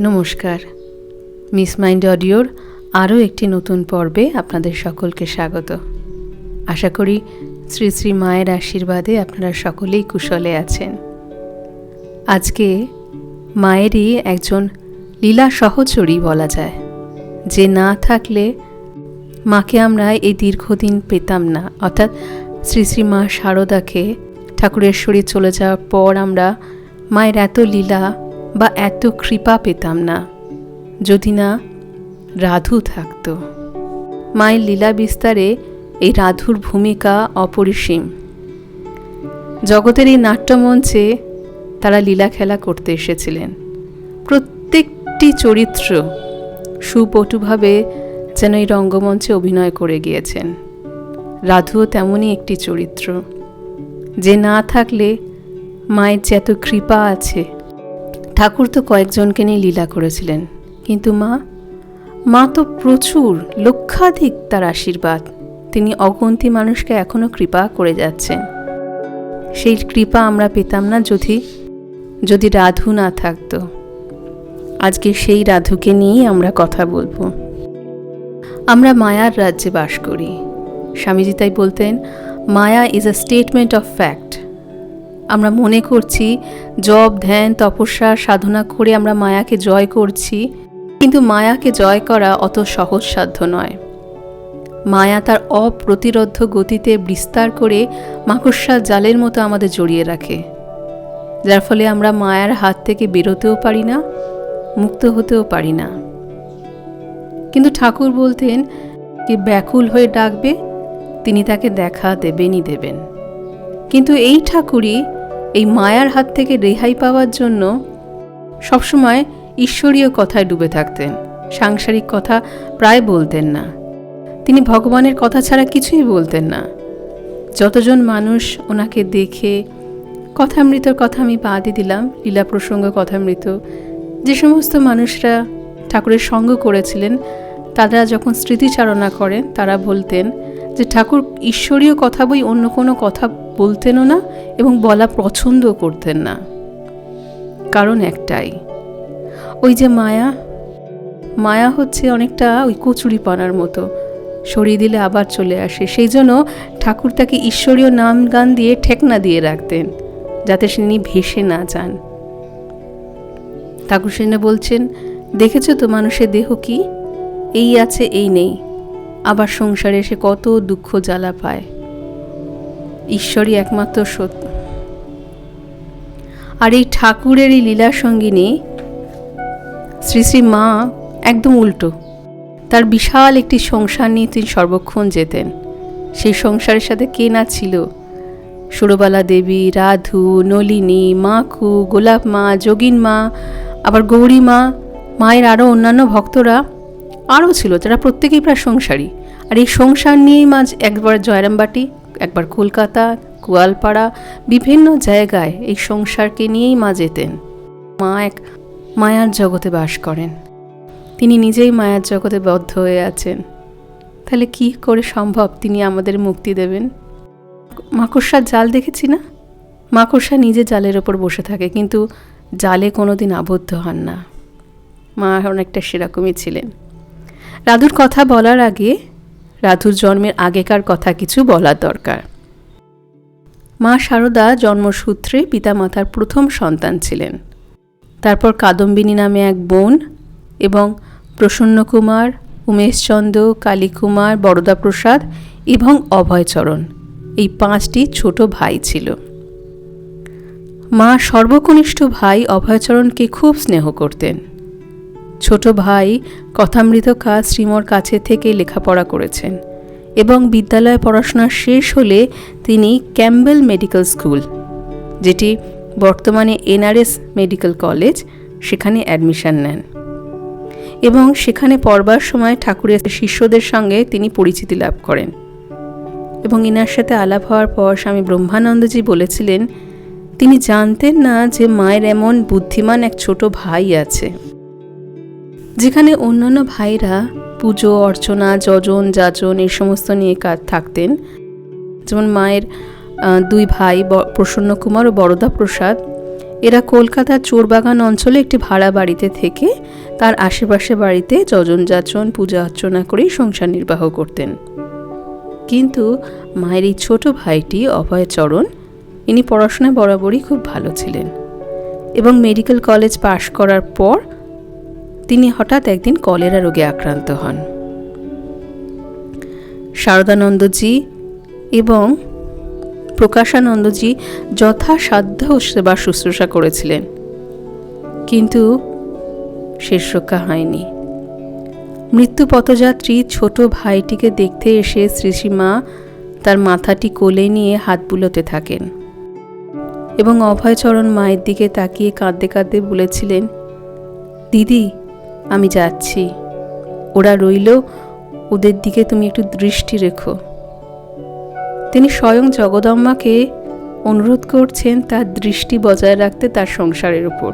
নমস্কার। Miss mind অডিওর আরও একটি নতুন পর্বে আপনাদের সকলকে স্বাগত। আশা করি শ্রী শ্রী মায়ের আশীর্বাদে আপনারা সকলেই কুশলে আছেন। আজকে মায়েরই একজন লীলা সহচরী বলা যায়। যে না থাকলে মাকে আমরা এই দীর্ঘদিন পেতাম না। অর্থাৎ শ্রী শ্রী মা শারদাকে ঠাকুরের শরীর চলে যাওয়ার পর আমরা মায়ের এত লীলা বা এত কৃপা পেতাম না, যদি না রাধু থাকতো। মায়ের লীলা বিস্তারে এই রাধুর ভূমিকা অপরিসীম। জগতের এই নাট্যমঞ্চে তারা লীলা খেলা করতে এসেছিলেন। প্রত্যেকটি চরিত্র সুপটুভাবে যেন এই রঙ্গমঞ্চে অভিনয় করে গিয়েছেন। রাধুও তেমনই একটি চরিত্র। যে না থাকলে মায়ের যে এত কৃপা আছে ঠাকুর তো কয়েকজনকে নিয়ে লীলা করেছিলেন। কিন্তু মা মা তো প্রচুর, লক্ষাধিক তার আশীর্বাদ। তিনি অগন্তি মানুষকে এখনও কৃপা করে যাচ্ছেন। সেই কৃপা আমরা পেতাম না যদি যদি রাধু না থাকতো। আজকে সেই রাধুকে নিয়েই আমরা কথা বলব। আমরা মায়ার রাজ্যে বাস করি। স্বামীজি তাই বলতেন, maya is a statement of fact আমরা মনে করছি জব ধ্যান, তপস্যা, সাধনা করে আমরা মায়াকে জয় করছি, কিন্তু মায়াকে জয় করা অত সহজসাধ্য নয়। মায়া তার অপ্রতিরোধ গতিতে বিস্তার করে মাকড়সার জালের মতো আমাদের জড়িয়ে রাখে। যার ফলে আমরা মায়ার হাত থেকে বেরোতেও পারি না, মুক্ত হতেও পারি না। কিন্তু ঠাকুর বলতেন, কি ব্যাকুল হয়ে ডাকবে, তিনি তাকে দেখা দেবেনই দেবেন। কিন্তু এই ঠাকুরই এই মায়ার হাত থেকে রেহাই পাওয়ার জন্য সবসময় ঈশ্বরীয় কথায় ডুবে থাকতেন। সাংসারিক কথা প্রায় বলতেন না। তিনি ভগবানের কথা ছাড়া কিছুই বলতেন না। যতজন মানুষ ওনাকে দেখে কথামৃতর কথা আমি বাদই দিলাম, লীলা প্রসঙ্গ, কথামৃত। যে সমস্ত মানুষরা ঠাকুরের সঙ্গ করেছিলেন, তারা যখন স্মৃতিচারণা করেন, তারা বলতেন যে, ঠাকুর, ঈশ্বরীয় কথা বই অন্য কোনো কথা বলতেনও না এবং বলা পছন্দও করতেন না। কারণ একটাই, ওই যে মায়া মায়া হচ্ছে অনেকটা ওই কচুরিপানার মতো, সরিয়ে দিলে আবার চলে আসে। সেই জন্য ঠাকুর তাকে ঈশ্বরীয় নাম গান দিয়ে ঠেকনা দিয়ে রাখতেন, যাতে তিনি ভেসে না যান। ঠাকুর সেনে বলছেন, দেখেছ তো মানুষের দেহ কি? এই আছে, এই নেই। আবার সংসারে এসে কত দুঃখ জ্বালা পায়। ঈশ্বরই একমাত্র সত্য। আর এই ঠাকুরের এই লীলা সঙ্গিনী শ্রী শ্রী মা একদম উল্টো। তার বিশাল একটি সংসার নিয়ে তিনি সর্বক্ষণ যেতেন। সেই সংসারের সাথে কে না ছিল? সুরবালা দেবী, রাধু, নলিনী, মাখু, গোলাপ মা, যোগিন মা, আবার গৌরী মা, মায়ের আরও অন্যান্য ভক্তরা আরও ছিল, যারা প্রত্যেকেই প্রায় সংসারী। আর এই সংসার নিয়েই মাঝ একবার জয়রামবাটি একবার কলকাতা, গোয়ালপাড়া, বিভিন্ন জায়গায় এই সংসারকে নিয়েই মা যেতেন। মা এক মায়ার জগতে বাস করেন। তিনি নিজেই মায়ার জগতে বদ্ধ হয়ে আছেন। তাহলে কি করে সম্ভব তিনি আমাদের মুক্তি দেবেন? মাকড়সার জাল দেখেছি না? মাকড়সা নিজে জালের ওপর বসে থাকে, কিন্তু জালে কোনো দিন আবদ্ধ হন না। মা অনেকটা সেরকমই ছিলেন। রাধুর কথা বলার আগে রাধুর জন্মের আগেকার কথা কিছু বলার দরকার। মা শারদা জন্মসূত্রে পিতামাতার প্রথম সন্তান ছিলেন। তারপর কাদম্বিনী নামে এক বোন এবং প্রসন্নকুমার, উমেশচন্দ্র, কালীকুমার, বরদাপ্রসাদ এবং অভয়চরণ এই পাঁচটি ছোট ভাই ছিল। মা সর্বকনিষ্ঠ ভাই অভয়চরণকে খুব স্নেহ করতেন। ছোট ভাই কথামৃত কাজ শ্রীমর কাছে থেকে লেখাপড়া করেছেন এবং বিদ্যালয়ে পড়াশোনা শেষ হলে তিনি ক্যাম্বেল মেডিকেল স্কুল, যেটি বর্তমানে এনআরএস মেডিকেল কলেজ, সেখানে অ্যাডমিশন নেন। এবং সেখানে পড়বার সময় ঠাকুরের শিষ্যদের সঙ্গে তিনি পরিচিতি লাভ করেন। এবং এনার সাথে আলাপ হওয়ার পর স্বামী ব্রহ্মানন্দজি বলেছিলেন, তিনি জানতেন না যে মায়ের এমন বুদ্ধিমান এক ছোট ভাই আছে। যেখানে অন্যান্য ভাইরা পুজো, অর্চনা, যজন, যাজন এই সমস্ত নিয়ে কাজ থাকতেন। যেমন মায়ের দুই ভাই প্রসন্ন কুমার ও বরদা প্রসাদ, এরা কলকাতার চোরবাগান অঞ্চলে একটি ভাড়া বাড়িতে থেকে তার আশেপাশে বাড়িতে যজন যাচন পূজা অর্চনা করেই সংসার নির্বাহ করতেন। কিন্তু মায়ের এই ছোট ভাইটি অভয়চরণ ইনি পড়াশোনায় বরাবরই খুব ভালো ছিলেন এবং মেডিকেল কলেজ পাশ করার পর তিনি হঠাৎ একদিন কলেরা রোগে আক্রান্ত হন। শারদানন্দজি এবং প্রকাশানন্দজি যথাসাধ্য সেবা শুশ্রূষা করেছিলেন। কিন্তু শেষ রক্ষা হয়নি। মৃত্যু পথযাত্রী ছোট ভাইটিকে দেখতে এসে শ্রীশ্রীমা তার মাথাটি কোলে নিয়ে হাত বুলোতে থাকেন এবং অভয়চরণ মায়ের দিকে তাকিয়ে কাঁদতে কাঁদতে বলেছিলেন, দিদি আমি যাচ্ছি। ওরা রইল, ওদের দিকে তুমি একটু দৃষ্টি রেখো। তিনি স্বয়ং জগদম্মাকে অনুরোধ করছেন তার দৃষ্টি বজায় রাখতে তার সংসারের উপর।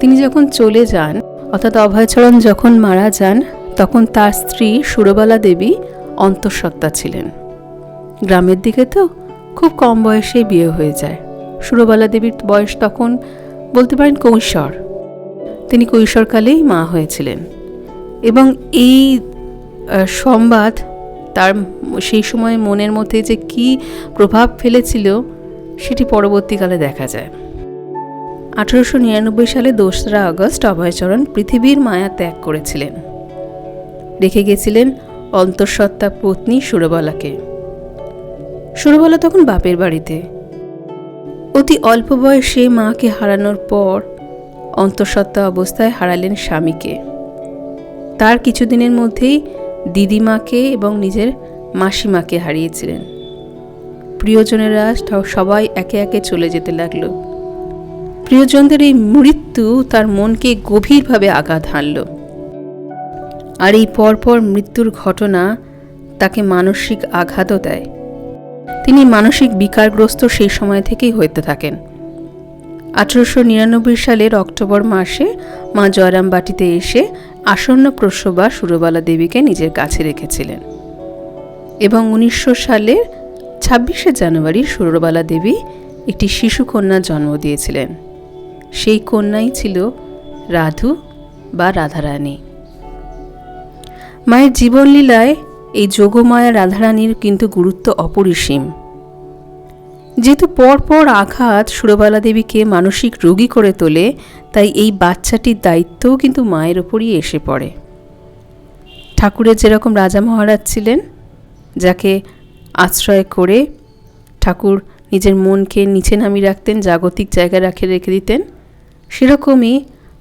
তিনি যখন চলে যান, অর্থাৎ অভয়চরণ যখন মারা যান, তখন তার স্ত্রী সুরবালা দেবী অন্তঃসত্ত্বা ছিলেন। গ্রামের দিকে তো খুব কম বয়সেই বিয়ে হয়ে যায়। সুরবালা দেবীর বয়স তখন বলতে পারেন কৈশোর। তিনি কৈশোরকালেই মা হয়েছিলেন। এবং এই সংবাদ তার সেই সময় মনের মধ্যে যে কি প্রভাব ফেলেছিল, সেটি পরবর্তীকালে দেখা যায়। আঠারোশো নিরানব্বই সালে দোসরা আগস্ট অভয়চরণ পৃথিবীর মায়া ত্যাগ করেছিলেন। রেখে গেছিলেন অন্তঃসত্ত্বা পত্নী সুরবালাকে। সুরবালা তখন বাপের বাড়িতে। অতি অল্প বয়সে মাকে হারানোর পর অন্তঃসত্ত্বা অবস্থায় হারালেন স্বামীকে। তার কিছুদিনের মধ্যেই দিদিমাকে এবং নিজের মাসিমাকে হারিয়েছিলেন। প্রিয়জনেরা সবাই একে একে চলে যেতে লাগল। প্রিয়জনদের এই মৃত্যু তার মনকে গভীরভাবে আঘাত হানল। আর এই পরপর মৃত্যুর ঘটনা তাকে মানসিক আঘাতও দেয়। তিনি মানসিক বিকারগ্রস্ত সেই সময় থেকেই হইতে থাকেন। আঠারোশো নিরানব্বই সালের অক্টোবর মাসে মা জয়রামবাটিতে এসে আসন্ন প্রসবা সুরবালা দেবীকে নিজের কাছে রেখেছিলেন। এবং উনিশশো সালের ছাব্বিশে জানুয়ারি সুরবালা দেবী একটি শিশু কন্যা জন্ম দিয়েছিলেন। সেই কন্যাই ছিল রাধু বা রাধারানী। মায়ের জীবনলীলায় এই যোগমায়া রাধারানীর কিন্তু গুরুত্ব অপরিসীম। যেহেতু পরপর আঘাত সুরবালা দেবীকে মানসিক রোগী করে তোলে, তাই এই বাচ্চাটির দায়িত্বও কিন্তু মায়ের ওপরই এসে পড়ে। ঠাকুরের যেরকম রাজা মহারাজ ছিলেন, যাকে আশ্রয় করে ঠাকুর নিজের মনকে নিচে নামিয়ে রাখতেন, জাগতিক জায়গায় রাখে, রেখে দিতেন, সেরকমই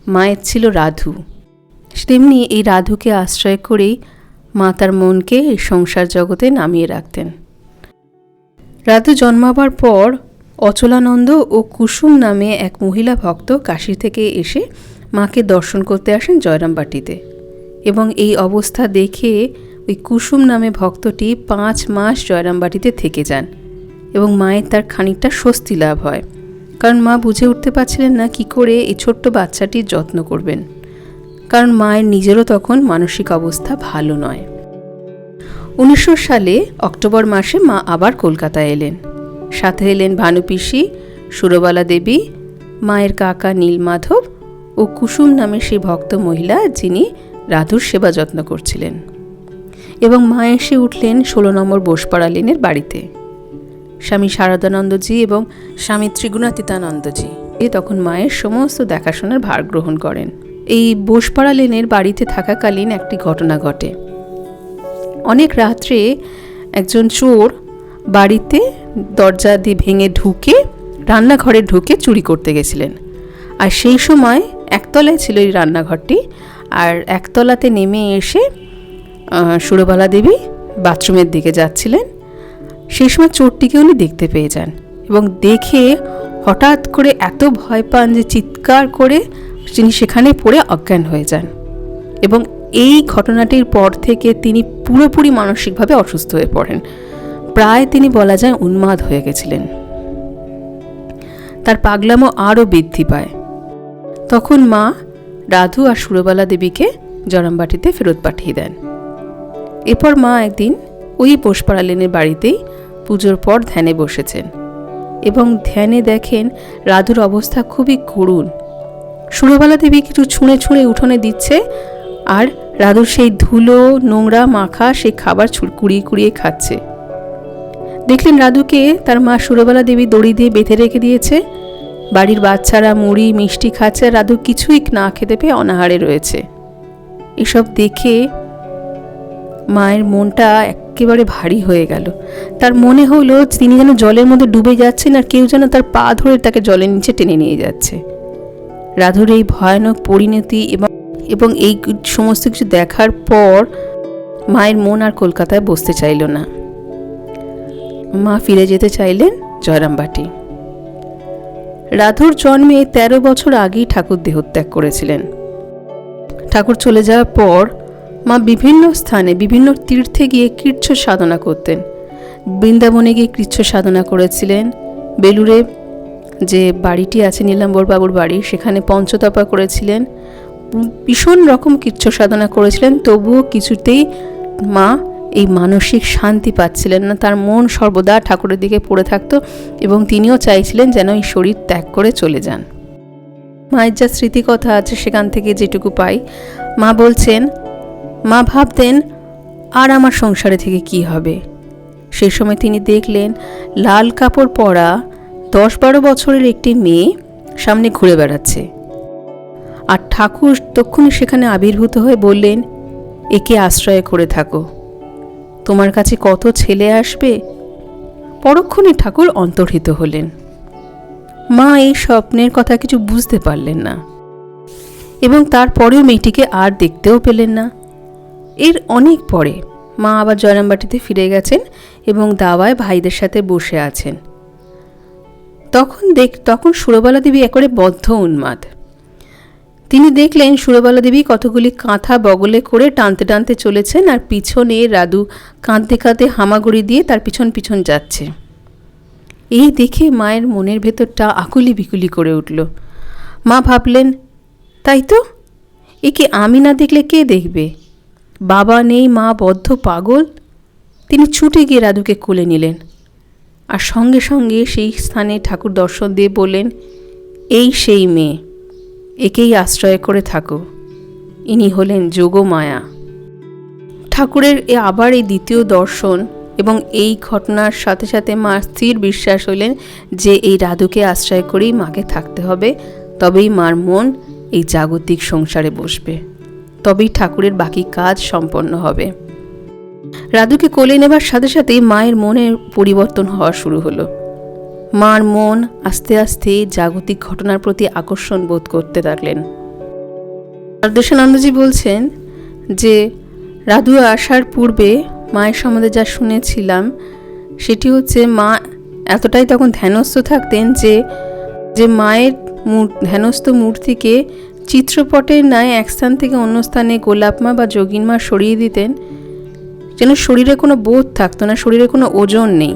মায়ের ছিল রাধু। তেমনি এই রাধুকে আশ্রয় করেই মা তার মনকে এই সংসার জগতে নামিয়ে রাখতেন। রাধু জন্মাবার পর অচলানন্দ ও কুসুম নামে এক মহিলা ভক্ত কাশী থেকে এসে মাকে দর্শন করতে আসেন জয়রামবাটিতে এবং এই অবস্থা দেখে ওই কুসুম নামে ভক্তটি পাঁচ মাস জয়রামবাটিতে থেকে যান এবং মায়ের তার খানিকটা স্বস্তি লাভ হয়। কারণ মা বুঝে উঠতে পারছিলেন না কি করে এই ছোট্ট বাচ্চাটির যত্ন করবেন। কারণ মায়ের নিজেরও তখন মানসিক অবস্থা ভালো নয়। উনিশশো সালে অক্টোবর মাসে মা আবার কলকাতায় এলেন। সাথে এলেন ভানুপিসি সুরবালা দেবী, মায়ের কাকা নীলমাধব ও কুসুম নামে সেই ভক্ত মহিলা যিনি রাধুর সেবা যত্ন করছিলেন এবং মা এসে উঠলেন ষোলো নম্বর বোসপাড়া লেনের বাড়িতে। স্বামী শারদানন্দজি এবং স্বামী ত্রিগুণাতীতানন্দজি এ তখন মায়ের সমস্ত দেখাশোনার ভার গ্রহণ করেন। এই বোসপাড়া লেনের বাড়িতে থাকাকালীন একটি ঘটনা ঘটে। অনেক রাত্রে একজন চোর বাড়িতে দরজা দিয়ে ভেঙে ঢুকে রান্নাঘরে ঢুকে চুরি করতে গেছিলেন। আর সেই সময় একতলায় ছিল এই রান্নাঘরটি। আর একতলাতে নেমে এসে সুরবালা দেবী বাথরুমের দিকে যাচ্ছিলেন। সেই সময় চোরটিকে উনি দেখতে পেয়ে যান এবং দেখে হঠাৎ করে এত ভয় পান যে চিৎকার করে তিনি সেখানে পড়ে অজ্ঞান হয়ে যান। এবং এই ঘটনাটির পর থেকে তিনি পুরোপুরি মানসিকভাবে অসুস্থ হয়ে পড়েন। প্রায় তিনি বলা যায় উন্মাদ হয়ে গেছিলেন। তার পাগলামো আরও বৃদ্ধি পায়। তখন মা রাধু আর সুরবালা দেবীকে জরামবাটিতে ফেরত পাঠিয়ে দেন। এরপর মা একদিন ওই পোষপাড়া লেনের বাড়িতেই পুজোর পর ধ্যানে বসেছেন এবং ধ্যানে দেখেন রাধুর অবস্থা খুবই করুণ। সুরবালা দেবী কিছু ছুঁড়ে ছুঁড়ে উঠোনে দিচ্ছে আর রাধুর সেই ধুলো, নোংরা মাখা, সেই খাবার কুড়িয়ে কুড়িয়ে খাচ্ছে। দেখলেন রাধুকে তার মা সুরবালা দেবী দড়ি দিয়ে বেঁধে রেখে দিয়েছে। বাড়ির বাচ্চারা মুড়ি, মিষ্টি খাচ্ছে আর রাধু কিছুই না খেতে পেয়ে অনাহারে রয়েছে। এসব দেখে মায়ের মনটা একেবারে ভারী হয়ে গেল। তার মনে হলো তিনি যেন জলের মধ্যে ডুবে যাচ্ছেন আর কেউ যেন তার পা ধরে তাকে জলের নিচে টেনে নিয়ে যাচ্ছে। রাধুর এই ভয়ানক পরিণতি এবং এবং এই সমস্ত কিছু দেখার পর মায়ের মন আর কলকাতায় বসতে চাইল না। মা ফিরে যেতে চাইলেন জয়রামবাটি। রাধুর জন্মে তেরো বছর আগেই ঠাকুর দেহত্যাগ করেছিলেন। ঠাকুর চলে যাওয়ার পর মা বিভিন্ন স্থানে, বিভিন্ন তীর্থে গিয়ে কীর্ছ সাধনা করতেন। বৃন্দাবনে গিয়ে কৃচ্ছ সাধনা করেছিলেন। বেলুড়ে যে বাড়িটি আছে নীলাম্বরবাবুর বাড়ি, সেখানে পঞ্চতপা করেছিলেন। ভীষণ রকম কীর্ছ সাধনা করেছিলেন, তবুও কিছুতেই মা এই মানসিক শান্তি পাচ্ছিলেন না। তার মন সর্বদা ঠাকুরের দিকে পড়ে থাকতো এবং তিনিও চাইছিলেন যেন এই শরীর ত্যাগ করে চলে যান। মায়ের যা স্মৃতিকথা আছে সেখান থেকে যেটুকু পাই, মা বলছেন, মা ভাবতেন, আর আমার সংসারে থেকে কি হবে? সেই সময় তিনি দেখলেন, লাল কাপড় পরা দশ বারো বছরের একটি মেয়ে সামনে ঘুরে বেড়াচ্ছে। আর ঠাকুর তক্ষুনি সেখানে আবির্ভূত হয়ে বললেন, একে আশ্রয় করে থাকো। তোমার কাছে কত ছেলে আসবে? পরক্ষণে ঠাকুর অন্তর্হিত হলেন। মা এই স্বপ্নের কথা কিছু বুঝতে পারলেন না এবং তারপরেও মেয়েটিকে আর দেখতেও পেলেন না। এর অনেক পরে মা আবার জয়রামবাটিতে ফিরে গেছেন এবং দাওয়ায় ভাইদের সাথে বসে আছেন। তখন দেখ, তখন সুরবালা দেবী একবারে বদ্ধ উন্মাদ। তিনি দেখলেন সুরবালা দেবী কতগুলি কাঁথা বগলে করে টানতে টানতে চলেছেন আর পিছনে রাদু কাঁদতে কাঁদতে হামাগুড়ি দিয়ে তার পিছন পিছন যাচ্ছে। এই দেখে মায়ের মনের ভেতরটা আকুলি বিকুলি করে উঠল। মা ভাবলেন, তাই তো? একে আমি না দেখলে কে দেখবে? বাবা নেই, মা বদ্ধ পাগল। তিনি ছুটে গিয়ে রাধুকে কোলে নিলেন আর সঙ্গে সঙ্গে সেই স্থানে ঠাকুর দর্শন দিয়ে বললেন, এই সেই মেয়ে। একেই আশ্রয় করে থাকো। ইনি হলেন যোগমায়া। ঠাকুরের এ আবার এই দ্বিতীয় দর্শন এবং এই ঘটনার সাথে সাথে মা স্থির বিশ্বাস হলেন যে এই রাধুকে আশ্রয় করেই মাকে থাকতে হবে, তবেই মার মন এই জাগতিক সংসারে বসবে। তবেই ঠাকুরের বাকি কাজ সম্পন্ন হবে। রাধুকে কোলে নেবার সাথে সাথেই মায়ের মনের পরিবর্তন হওয়া শুরু হলো। মার মন আস্তে আস্তে জাগতিক ঘটনার প্রতি আকর্ষণ বোধ করতে থাকলেন দেশানন্দজি বলছেন যে রাধু আসার পূর্বে মায়ের সম্বন্ধে যা শুনেছিলাম, সেটি হচ্ছে মা এতটাই তখন ধ্যানস্থ থাকতেন যে যে মায়ের ধ্যানস্থ মূর্তিকে চিত্রপটের ন্যায় এক স্থান থেকে অন্য স্থানে গোলাপমা বা যোগিনমা সরিয়ে দিতেন, যেন শরীরে কোনো বোধ থাকতো না, শরীরে কোনো ওজন নেই।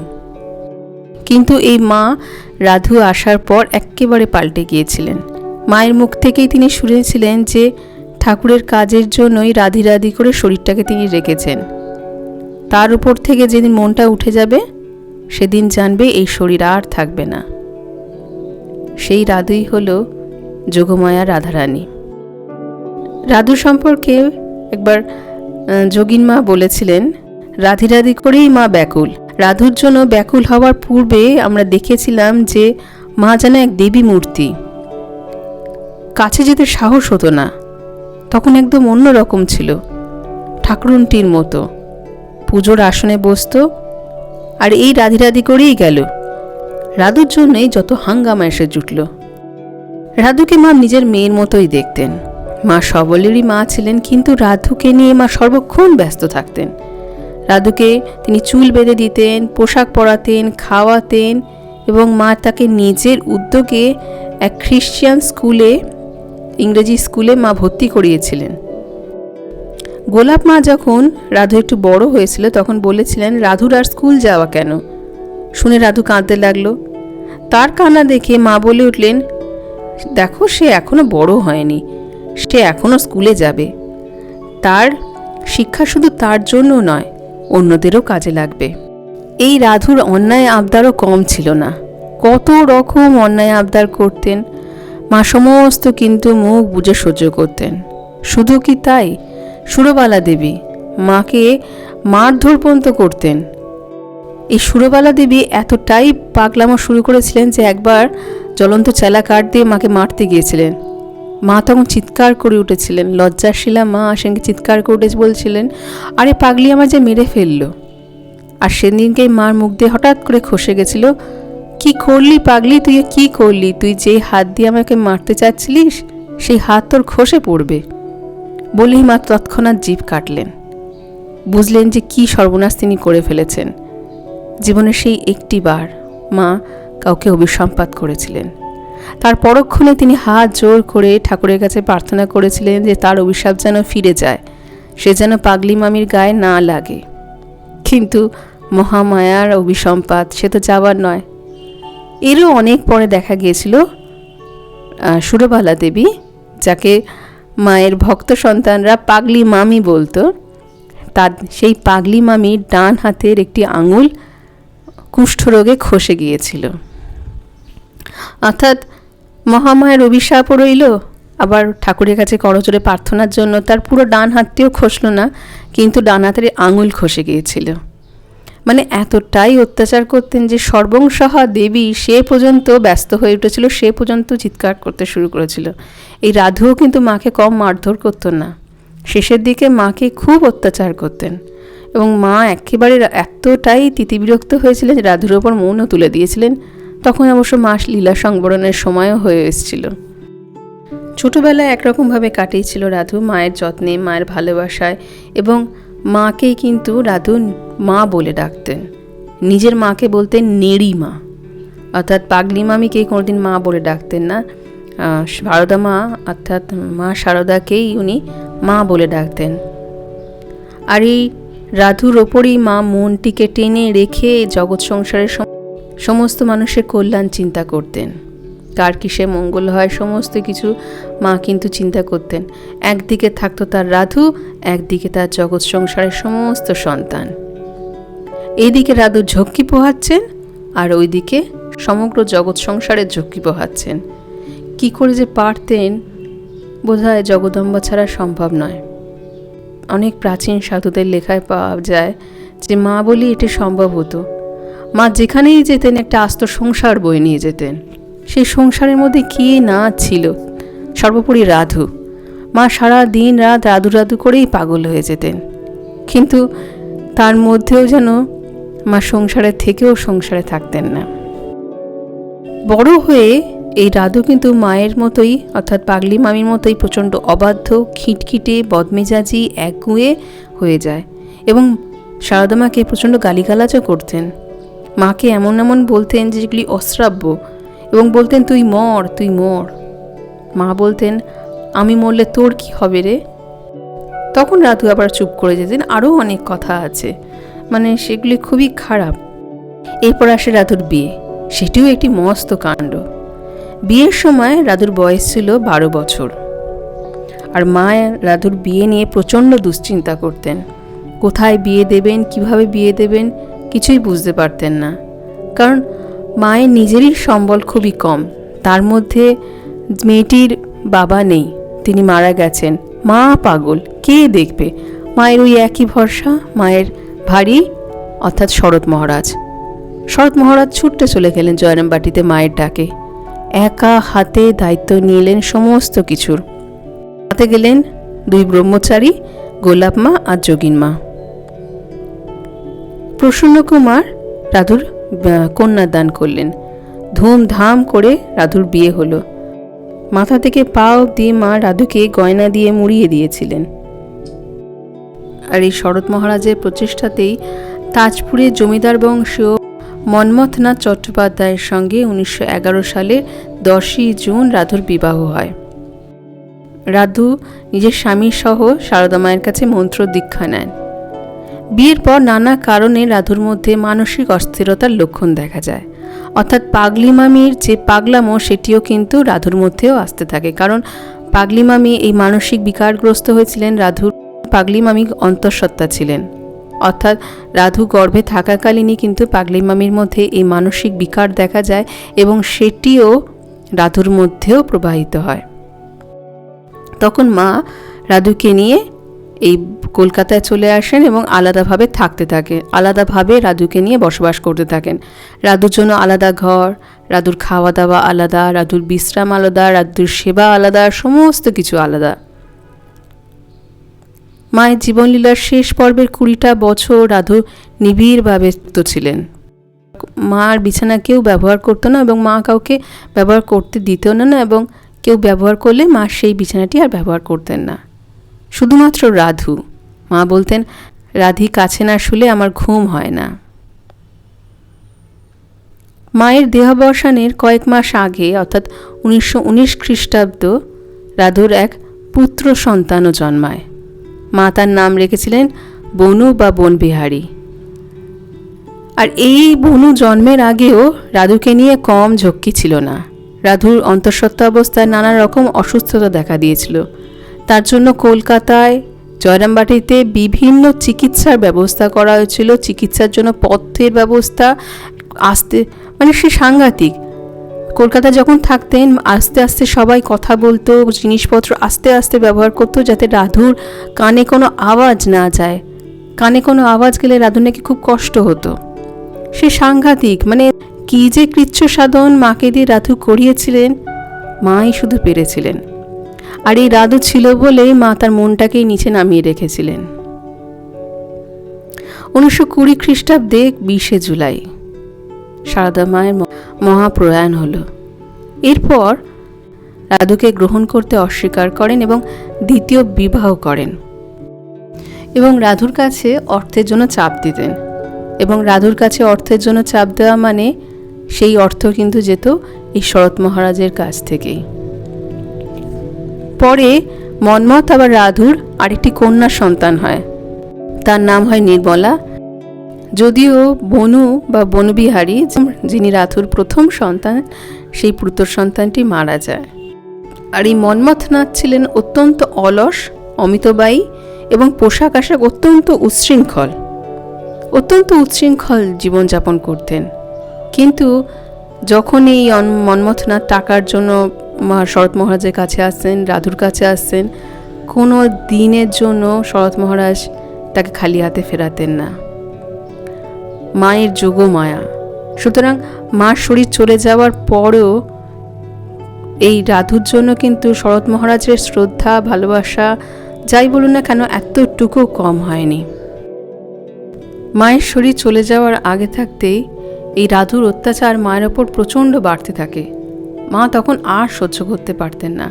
কিন্তু এই মা রাধু আসার পর একেবারে পাল্টে গিয়েছিলেন। মায়ের মুখ থেকেই তিনি শুনেছিলেন যে ঠাকুরের কাজের জন্যই রাধি রাধি করে শরীরটাকে তিনি রেখেছেন। তার উপর থেকে যেদিন মনটা উঠে যাবে, সেদিন জানবে এই শরীর আর থাকবে না। সেই রাধুই হল যোগমায়া রাধারানী। রাধু সম্পর্কে একবার যোগিন মা বলেছিলেন, রাধি রাধি করেই মা ব্যাকুল। রাধুর জন্য ব্যাকুল হওয়ার পূর্বে আমরা দেখেছিলাম যে মা যেন এক দেবী মূর্তি। কাছে যেতে সাহস হতো না। তখন একদম অন্য রকম ছিল, ঠাকুরুনটির মতো। পুজোর আসনে বসত, আর এই রাধি রাধি করেই গেল। রাধুর জন্যই যত হাঙ্গামা এসে জুটল। রাধুকে মা নিজের মেয়ের মতোই দেখতেন। মা সবলেরই মা ছিলেন, কিন্তু রাধুকে নিয়ে মা সর্বক্ষণ ব্যস্ত থাকতেন। রাধুকে তিনি চুল বেঁধে দিতেন, পোশাক পরাতেন, খাওয়াতেন এবং মা তাকে নিজের উদ্যোগে এক খ্রিশ্চিয়ান স্কুলে, ইংরেজি স্কুলে মা ভর্তি করিয়েছিলেন। গোলাপ মা যখন রাধু একটু বড় হয়েছিল তখন বলেছিলেন, রাধুর আর স্কুল যাওয়া কেন? শুনে রাধু কাঁদতে লাগল। তার কান্না দেখে মা বলে উঠলেন, দেখো, সে এখনও বড় হয়নি, সে এখনও স্কুলে যাবে। তার শিক্ষা শুধু তার জন্য নয় অন্যদেরও কাজে লাগবে। এই রাধুর অন্যায় আবদারও কম ছিল না। কত রকম অন্যায় আবদার করতেন, মা সমস্ত কিন্তু মুখ বুঝে সহ্য করতেন। শুধু কি তাই? সুরবালা দেবী মাকে মারধর পর্যন্ত করতেন। এই সুরবালা দেবী এতটাই পাগলামো শুরু করেছিলেন যে একবার জ্বলন্ত চেলা কাঠ দিয়ে মাকে মারতে গিয়েছিলেন। মা তখন চিৎকার করে উঠেছিলেন, লজ্জাশীলা মা সেনকে চিৎকার করে উঠে বলছিলেন, আরে পাগলি আমার যে মেরে ফেলল। আর সেদিনকেই মার মুখ দিয়ে হঠাৎ করে খসে গেছিল, কি করলি পাগলি? তুই কি করলি? তুই যে হাত দিয়ে আমাকে মারতে চাচ্ছিলিস, সেই হাত তোর খসে পড়বে। বলেই মা তৎক্ষণাৎ জীব কাটলেন। বুঝলেন যে কি সর্বনাশ তিনি করে ফেলেছেন। জীবনে সেই একটি বার মা কাউকে অভিসম্পাত করেছিলেন। তার পরক্ষণে তিনি হাত জোর করে ঠাকুরের কাছে প্রার্থনা করেছিলেন যে তার অভিশাপ যেন ফিরে যায়, সে যেন পাগলি মামির গায়ে না লাগে। কিন্তু মহামায়ার অভিসম্পাত, সে তো যাবার নয়। এরও অনেক পরে দেখা গিয়েছিল সুরবালা দেবী, যাকে মায়ের ভক্ত সন্তানরা পাগলি মামি বলতো। তার সেই পাগলি মামির ডান হাতের একটি আঙুল কুষ্ঠরোগে খসে গিয়েছিল। অর্থাৎ মহামায়ের অভিশাপও রইল, আবার ঠাকুরের কাছে করজোরে প্রার্থনার জন্য তার পুরো ডান হাতটিও খসলো না, কিন্তু ডান হাতের আঙুল খসে গিয়েছিল। মানে এতটাই অত্যাচার করতেন যে সর্বংসহা দেবী সে পর্যন্ত ব্যস্ত হয়ে উঠেছিল, সে পর্যন্ত চিৎকার করতে শুরু করেছিল। এই রাধুও কিন্তু মাকে কম মারধর করতো না। শেষের দিকে মাকে খুব অত্যাচার করতেন এবং মা একেবারে এতটাই তিতিবিরক্ত হয়েছিলেন যে রাধুর ওপর মনও তুলে দিয়েছিলেন। তখন অবশ্য মাস লীলা সংবরণের সময়ও হয়ে এসেছিল। ছোটোবেলায় একরকমভাবে কাটিয়েছিল রাধু মায়ের যত্নে, মায়ের ভালোবাসায় এবং মাকেই কিন্তু রাধু মা বলে ডাকতেন। নিজের মাকে বলতেন নেড়ি মা। অর্থাৎ পাগলি মামিকে কোনোদিন মা বলে ডাকতেন না। সারদা মা, অর্থাৎ মা সারদাকেই উনি মা বলে ডাকতেন। আর এই রাধুর ওপরই মা মনটিকে টেনে রেখে জগৎ সংসারের সমস্ত মানুষের কল্যাণ চিন্তা করতেন। কার কিসে মঙ্গল হয় সমস্ত কিছু মা কিন্তু চিন্তা করতেন। একদিকে থাকতো তার রাধু, একদিকে তার জগৎ সংসারের সমস্ত সন্তান। এইদিকে রাধু ঝক্কি পোহাচ্ছেন আর ওইদিকে সমগ্র জগৎ সংসারের ঝক্কি পোহাচ্ছেন। কি করে যে পারতেন বোধহয় জগদম্বা ছাড়া সম্ভব নয়। অনেক প্রাচীন সাধুদের লেখায় পাওয়া যায় যে মা বলি এটি সম্ভব হতো। মা যেখানেই যেতেন একটা আস্ত সংসার বয়ে নিয়ে যেতেন। সেই সংসারের মধ্যে কে না ছিল? সর্বোপরি রাধু। মা সারা দিন রাত রাধু রাধু করেই পাগল হয়ে যেতেন। কিন্তু তার মধ্যেও যেন মা সংসারে থেকেও সংসারে থাকতেন না। বড় হয়ে এই রাধু কিন্তু মায়ের মতোই, অর্থাৎ পাগলি মামির মতোই প্রচণ্ড অবাধ্য, খিটখিটে, বদমেজাজি, একগুঁয়ে হয়ে যায়। এবং সারদা মাকে প্রচণ্ড গালিগালাজও করতেন। মাকে এমন এমন বলতেন যে যেগুলি অশ্রাব্য এবং বলতেন, তুই মর তুই মর। মা বলতেন, আমি মরলে তোর কি হবে রে? তখন রাধু আবার চুপ করে যেতেন। আরও অনেক কথা আছে। মানে সেগুলি খুবই খারাপ। এরপর আসে রাধুর বিয়ে। সেটিও একটি মস্ত কাণ্ড। বিয়ের সময় রাধুর বয়স ছিল বারো বছর। আর মা রাধুর বিয়ে নিয়ে প্রচণ্ড দুশ্চিন্তা করতেন। কোথায় বিয়ে দেবেন, কীভাবে বিয়ে দেবেন কিছুই বুঝতে পারতেন না। কারণ মায়ের নিজেরই সম্বল খুবই কম। তার মধ্যে মেয়েটির বাবা নেই, তিনি মারা গেছেন। মা পাগল, কে দেখবে? মায়ের ওই একই ভরসা, মায়ের ভারী, অর্থাৎ শরৎ মহারাজ। শরৎ মহারাজ ছুটতে চলে গেলেন জয়রামবাটিতে মায়ের ডাকে। একা হাতে দায়িত্ব নিলেন সমস্ত কিছুর। হাতে গেলেন দুই ব্রহ্মচারী, গোলাপ মা আর যোগিন মা। প্রসন্ন কুমার রাধুর কন্যাদান করলেন। ধুমধাম করে রাধুর বিয়ে হলো। মাথা থেকে পা অবধি মা রাধুকে গয়না দিয়ে মুড়িয়ে দিয়েছিলেন। আর এই শরৎ মহারাজের প্রচেষ্টাতেই তাজপুরের জমিদার বংশীয় মন্মথনাথ চট্টোপাধ্যায়ের সঙ্গে উনিশশো এগারো সালে দশই জুন রাধুর বিবাহ হয়। রাধু নিজের স্বামী সহ সারদা মায়ের কাছে মন্ত্র দীক্ষা নেন। বিয়ের পর নানা কারণে রাধুর মধ্যে মানসিক অস্থিরতার লক্ষণ দেখা যায়। অর্থাৎ পাগলি মামির যে পাগলামো, সেটিও কিন্তু রাধুর মধ্যেও আসতে থাকে। কারণ পাগলি মামি এই মানসিক বিকারগ্রস্ত হয়েছিলেন, রাধুর পাগলি মামি অন্তঃসত্ত্বা ছিলেন। অর্থাৎ রাধু গর্ভে থাকাকালীনই কিন্তু পাগলি মামির মধ্যে এই মানসিক বিকার দেখা যায় এবং সেটিও রাধুর মধ্যেও প্রবাহিত হয়। তখন মা রাধুকে নিয়ে এই কলকাতায় চলে আসেন এবং আলাদাভাবে থাকতে থাকে আলাদাভাবে রাধুকে নিয়ে বসবাস করতে থাকেন। রাধুর জন্য আলাদা ঘর রাধুর খাওয়া দাওয়া আলাদা রাধুর বিশ্রাম আলাদা রাধুর সেবা আলাদা, সমস্ত কিছু আলাদা। মায়ের জীবনলীলার শেষ পর্বের কুড়িটা বছর রাধু নিবিড়ভাবে তো ছিলেন। মার বিছানা কেউ ব্যবহার করতো না এবং মা কাউকে ব্যবহার করতে দিতেও না না এবং কেউ ব্যবহার করলে মা সেই বিছানাটি আর ব্যবহার করতেন না। শুধুমাত্র রাধু। মা বলতেন, রাধি কাছে না শুলে আমার ঘুম হয় না। মায়ের দেহাবসানের কয়েক মাস আগে, অর্থাৎ উনিশশো উনিশ খ্রিস্টাব্দ, রাধুর এক পুত্র সন্তানও জন্মায়। মা তার নাম রেখেছিলেন বনু বা বনবিহারী। আর এই বনু জন্মের আগেও রাধুকে নিয়ে কম ঝক্কি ছিল না। রাধুর অন্তঃসত্ত্বা অবস্থায় নানা রকম অসুস্থতা দেখা দিয়েছিল। তার জন্য কলকাতায়, জয়রামবাটিতে বিভিন্ন চিকিৎসার ব্যবস্থা করা হয়েছিল। চিকিৎসার জন্য পথের ব্যবস্থা, আসতে মানে সে সাংঘাতিক। কলকাতা যখন থাকতেন, আস্তে আস্তে সবাই কথা বলতো, জিনিসপত্র আস্তে আস্তে ব্যবহার করতো যাতে রাধুর কানে কোনো আওয়াজ না যায়। কানে কোনো আওয়াজ গেলে রাধুর নাকি খুব কষ্ট হতো। সে সাংঘাতিক মানে কী যে কৃচ্ছ সাধন মাকে দিয়ে রাধু করিয়েছিলেন, মাই শুধু পেরেছিলেন। আর এই রাধু ছিল বলেই মা তার মনটাকেই নিচে নামিয়ে রেখেছিলেন। উনিশশো কুড়ি খ্রিস্টাব্দে বিশে জুলাই সারদা মায়ের মহাপ্রয়াণ হলো। এরপর রাধুকে গ্রহণ করতে অস্বীকার করেন এবং দ্বিতীয় বিবাহ করেন এবং রাধুর কাছে অর্থের জন্য চাপ দিতেন এবং রাধুর কাছে অর্থের জন্য চাপ দেওয়া মানে সেই অর্থ কিন্তু যেত এই শরৎ মহারাজের কাছ থেকেই। পরে মন্মথ আবার রাধুর আরেকটি কন্যা সন্তান হয়। তার নাম হয় নির্মলা। যদিও বনু বা বনবিহারী, যিনি রাধুর প্রথম সন্তান, সেই পুত্র সন্তানটি মারা যায়। আর এই মন্মথনাথ ছিলেন অত্যন্ত অলস, অমিতবায়ী এবং পোশাক আশাক অত্যন্ত উচ্ছৃঙ্খল। অত্যন্ত উচ্ছৃঙ্খল জীবনযাপন করতেন। কিন্তু যখন এই মন্মথনাথ টাকার জন্য শরৎ মহারাজের কাছে আসছেন, রাধুর কাছে আসছেন। কোনো দিনের জন্য শরৎ মহারাজ তাকে খালি হাতে ফেরাতেন না। মায়ের যোগ মায়া। সুতরাং মার শরীর চলে যাওয়ার পরেও এই রাধুর জন্য কিন্তু শরৎ মহারাজের শ্রদ্ধা, ভালোবাসা, যাই বলুন না কেন, এতটুকু কম হয়নি। মায়ের শরীর চলে যাওয়ার আগে থাকতেই এই রাধুর অত্যাচার মায়ের ওপর প্রচণ্ড বাড়তে থাকে। মা তখন আর সহ্য করতে পারতেন না।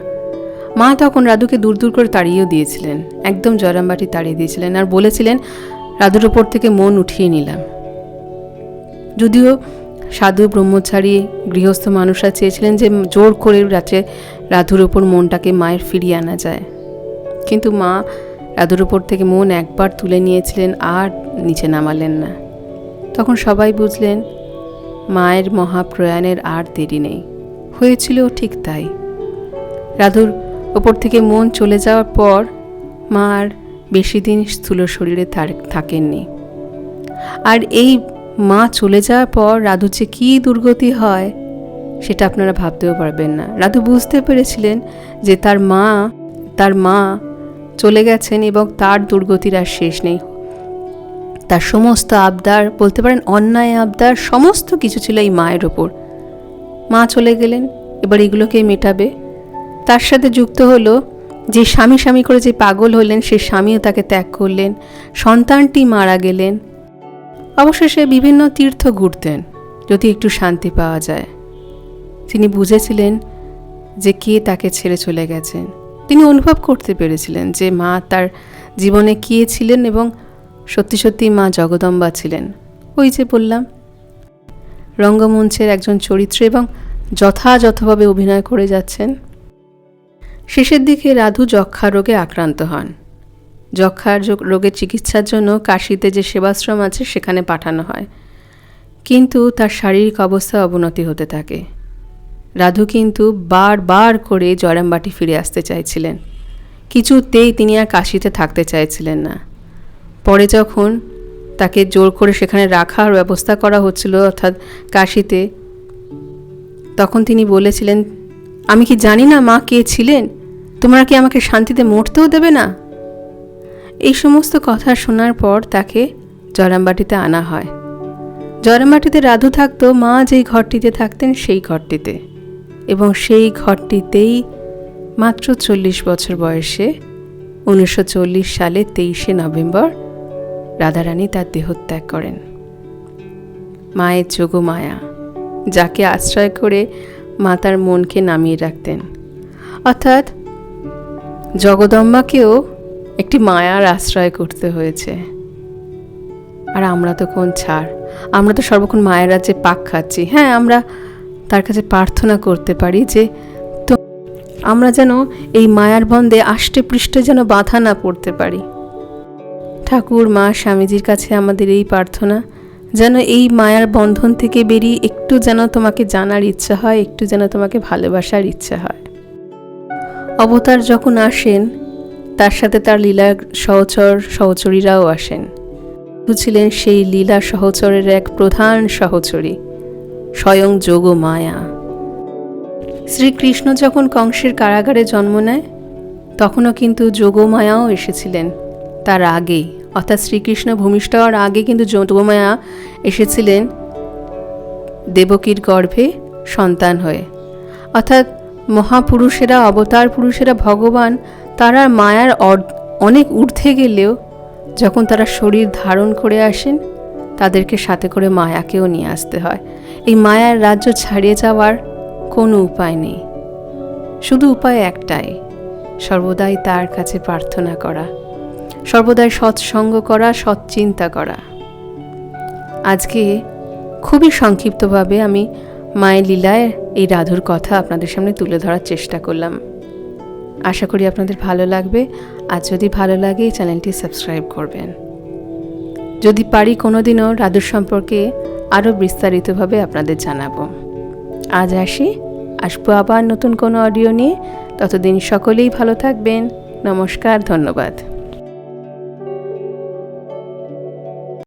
মা তখন রাধুকে দূর দূর করে তাড়িয়েও দিয়েছিলেন। একদম জয়রামবাটি তাড়িয়ে দিয়েছিলেন আর বলেছিলেন, রাধুর ওপর থেকে মন উঠিয়ে নিলাম। যদিও সাধু, ব্রহ্মচারী, গৃহস্থ মানুষরা চেয়েছিলেন যে জোর করে রাতে রাধুর ওপর মনটাকে মায়ের ফিরিয়ে আনা যায়। কিন্তু মা রাধুর ওপর থেকে মন একবার তুলে নিয়েছিলেন আর নিচে নামালেন না। তখন সবাই বুঝলেন, মায়ের মহাপ্রয়াণের আর দেরি নেই। হয়েছিল ঠিক তাই। রাধুর ওপর থেকে মন চলে যাওয়ার পর মা আর বেশি দিন স্থূল শরীরে থাকেননি। আর এই মা চলে যাওয়ার পর রাধু যে কী দুর্গতি হয়, সেটা আপনারা ভাবতেও পারবেন না। রাধু বুঝতে পেরেছিলেন যে তার মা তার মা চলে গেছেন এবং তার দুর্গতির আর শেষ নেই। তার সমস্ত আবদার, বলতে পারেন অন্যায় আবদার, সমস্ত কিছু ছিল এই মায়ের ওপর। মা চলে গেলেন, এবার এগুলোকে মেটাবে। তার সাথে যুক্ত হলো যে স্বামী স্বামী করে যে পাগল হলেন, সে স্বামীও তাকে ত্যাগ করলেন, সন্তানটি মারা গেলেন। অবশেষে বিভিন্ন তীর্থ ঘুরতেন, যদি একটু শান্তি পাওয়া যায়। তিনি বুঝেছিলেন যে কে তাকে ছেড়ে চলে গেছেন। তিনি অনুভব করতে পেরেছিলেন যে মা তার জীবনে কে ছিলেন এবং সত্যি সত্যি মা জগদম্বা ছিলেন। ওই যে বললাম, রঙ্গমঞ্চের একজন চরিত্র এবং যথাযথভাবে অভিনয় করে যাচ্ছেন। শেষের দিকে রাধু যক্ষা রোগে আক্রান্ত হন। যক্ষার রোগের চিকিৎসার জন্য কাশিতে যে সেবাশ্রম আছে সেখানে পাঠানো হয়। কিন্তু তার শারীরিক অবস্থা অবনতি হতে থাকে। রাধু কিন্তু বারবার করে জয়রামবাটি ফিরে আসতে চাইছিলেন। কিছুতেই তিনি আর কাশিতে থাকতে চাইছিলেন না। পরে যখন তাকে জোর করে সেখানে রাখার ব্যবস্থা করা হচ্ছিল, অর্থাৎ কাশিতে তখন তিনি বলেছিলেন, আমি কি জানি না মা কে ছিলেন? তোমরা কি আমাকে শান্তিতে মরতেও দেবে না? এই সমস্ত কথা শোনার পর তাকে জরামবাটিতে আনা হয়। জরামবাটিতে রাধু থাকতো, মা যেই ঘরটিতে থাকতেন সেই ঘরটিতে। এবং সেই ঘরটিতেই মাত্র চল্লিশ বছর বয়সে উনিশশো সালে তেইশে নভেম্বর রাধারানী তার দেহত্যাগ করেন। মায়ের যোগমায়া। যাকে আশ্রয় করে মা তার মনকে নামিয়ে রাখতেন। অর্থাৎ জগদম্বাকেও একটি মায়ার আশ্রয় করতে হয়েছে। আর আমরা তো কোন ছাড়? আমরা তো সর্বক্ষণ মায়ের রাজ্যে পাক খাচ্ছি। হ্যাঁ আমরা তার কাছে প্রার্থনা করতে পারি যে, তো আমরা যেন এই মায়ার বন্ধে আষ্টে পৃষ্ঠে যেন বাধা না পড়তে পারি। ঠাকুর, মা, স্বামীজির কাছে আমাদের এই প্রার্থনা যেন এই মায়ার বন্ধন থেকে বেরিয়ে একটু যেন তোমাকে জানার ইচ্ছা হয়, একটু যেন তোমাকে ভালোবাসার ইচ্ছা হয়। অবতার যখন আসেন, তার সাথে তার লীলা সহচর সহচরীরাও আসেন। ছিলেন সেই লীলা সহচরের এক প্রধান সহচরী, স্বয়ং যোগ মায়া। শ্রীকৃষ্ণ যখন কংসের কারাগারে জন্ম নেয়, তখনও কিন্তু যোগমায়াও এসেছিলেন, তার আগেই। অর্থাৎ শ্রীকৃষ্ণ ভূমিষ্ঠ হওয়ার আগে কিন্তু যোগমায়া এসেছিলেন দেবকীর গর্ভে সন্তান হয়ে। অর্থাৎ মহাপুরুষেরা, অবতার পুরুষেরা, ভগবান তারা মায়ার অনেক ঊর্ধ্বে গেলেও যখন তারা শরীর ধারণ করে আসেন, তাদেরকে সাথে করে মায়াকেও নিয়ে আসতে হয়। এই মায়ার রাজ্য ছাড়িয়ে যাওয়ার কোনো উপায় নেই। শুধু উপায় একটাই, সর্বদাই তার কাছে প্রার্থনা করা। সর্বদাই সৎসঙ্গ করা, সৎচিন্তা করা। আজকে খুবই সংক্ষিপ্তভাবে আমি মায়ের লীলায় এই রাধুর কথা আপনাদের সামনে তুলে ধরার চেষ্টা করলাম। আশা করি আপনাদের ভালো লাগবে। আর যদি ভালো লাগে চ্যানেলটি সাবস্ক্রাইব করবেন। যদি পারি কোনো দিনও রাধুর সম্পর্কে আরও বিস্তারিতভাবে আপনাদের জানাব। আজ আসি। আসব আবার নতুন কোনো অডিও নিয়ে। ততদিন সকলেই ভালো থাকবেন। নমস্কার, ধন্যবাদ।